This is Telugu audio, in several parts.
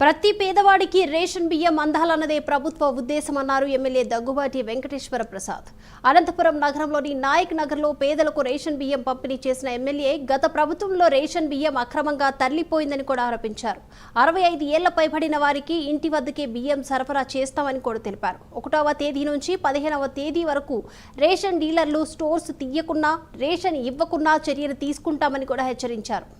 ప్రతి పేదవాడికి రేషన్ బియ్యం అందాలన్నదే ప్రభుత్వ ఉద్దేశమన్నారు ఎమ్మెల్యే దగ్గుబాటి వెంకటేశ్వర ప్రసాద్. అనంతపురం నగరంలోని నాయక్ నగర్లో పేదలకు రేషన్ బియ్యం పంపిణీ చేసిన ఎమ్మెల్యే గత ప్రభుత్వంలో రేషన్ బియ్యం అక్రమంగా తరలిపోయిందని కూడా ఆరోపించారు. అరవై ఐదు ఏళ్ళ పైబడిన వారికి ఇంటి వద్దకే బియ్యం సరఫరా చేస్తామని కూడా తెలిపారు. ఒకటవ తేదీ నుంచి పదిహేనవ తేదీ వరకు రేషన్ డీలర్లు స్టోర్స్ తీయకున్నా రేషన్ ఇవ్వకున్నా చర్యలు తీసుకుంటామని కూడా హెచ్చరించారు.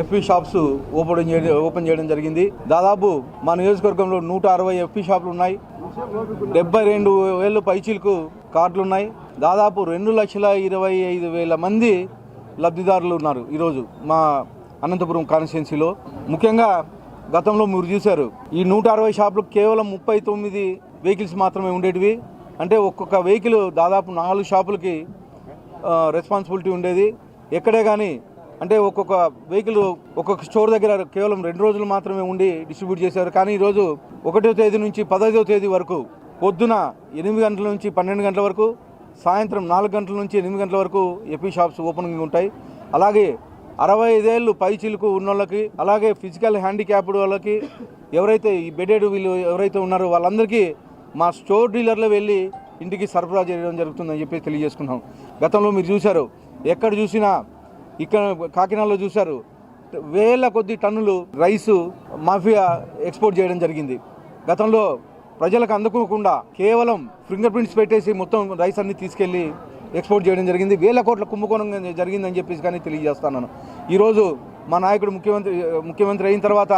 ఎఫ్పీ షాప్స్ ఓపెన్ చేయడం ఓపెన్ చేయడం జరిగింది. దాదాపు మా నియోజకవర్గంలో నూట అరవై ఎఫ్పీ షాపులు ఉన్నాయి. డెబ్బై రెండు వేలు పైచీలకు కార్డులు ఉన్నాయి. దాదాపు రెండు లక్షల ఇరవై ఐదు వేల మంది లబ్ధిదారులు ఉన్నారు ఈరోజు మా అనంతపురం కాన్స్టిట్యున్సీలో. ముఖ్యంగా గతంలో మీరు చూశారు ఈ నూట అరవై షాపులు కేవలం ముప్పై తొమ్మిది వెహికల్స్ మాత్రమే ఉండేటివి. అంటే ఒక్కొక్క వెహికల్ దాదాపు నాలుగు షాపులకి రెస్పాన్సిబిలిటీ ఉండేది. ఎక్కడే కానీ అంటే ఒక్కొక్క వెహికల్ ఒక్కొక్క స్టోర్ దగ్గర కేవలం రెండు రోజులు మాత్రమే ఉండి డిస్ట్రిబ్యూట్ చేశారు. కానీ ఈరోజు ఒకటో తేదీ నుంచి పదహైదో తేదీ వరకు పొద్దున ఎనిమిది గంటల నుంచి పన్నెండు గంటల వరకు సాయంత్రం నాలుగు గంటల నుంచి ఎనిమిది గంటల వరకు ఎపీ షాప్స్ ఓపెనింగ్ ఉంటాయి. అలాగే అరవై ఐదేళ్ళు పై చిలుకు ఉన్న వాళ్ళకి అలాగే ఫిజికల్ హ్యాండిక్యాప్డ్ వాళ్ళకి ఎవరైతే ఈ బెడెడ్ వీళ్ళు ఎవరైతే ఉన్నారో వాళ్ళందరికీ మా స్టోర్ డీలర్లో వెళ్ళి ఇంటికి సరఫరా చేయడం జరుగుతుందని చెప్పి తెలియజేసుకున్నాం. గతంలో మీరు చూశారు. ఎక్కడ చూసినా ఇక్కడ కాకినాడలో చూశారు. వేల కొద్ది టన్నులు రైసు మాఫియా ఎక్స్పోర్ట్ చేయడం జరిగింది. గతంలో ప్రజలకు అందుకోకుండా కేవలం ఫింగర్ ప్రింట్స్ పెట్టేసి మొత్తం రైస్ అన్ని తీసుకెళ్ళి ఎక్స్పోర్ట్ చేయడం జరిగింది. వేల కోట్ల కుంభకోణం జరిగిందని చెప్పేసి కానీ తెలియజేస్తున్నాను ఈరోజు మా నాయకుడు ముఖ్యమంత్రి ముఖ్యమంత్రి అయిన తర్వాత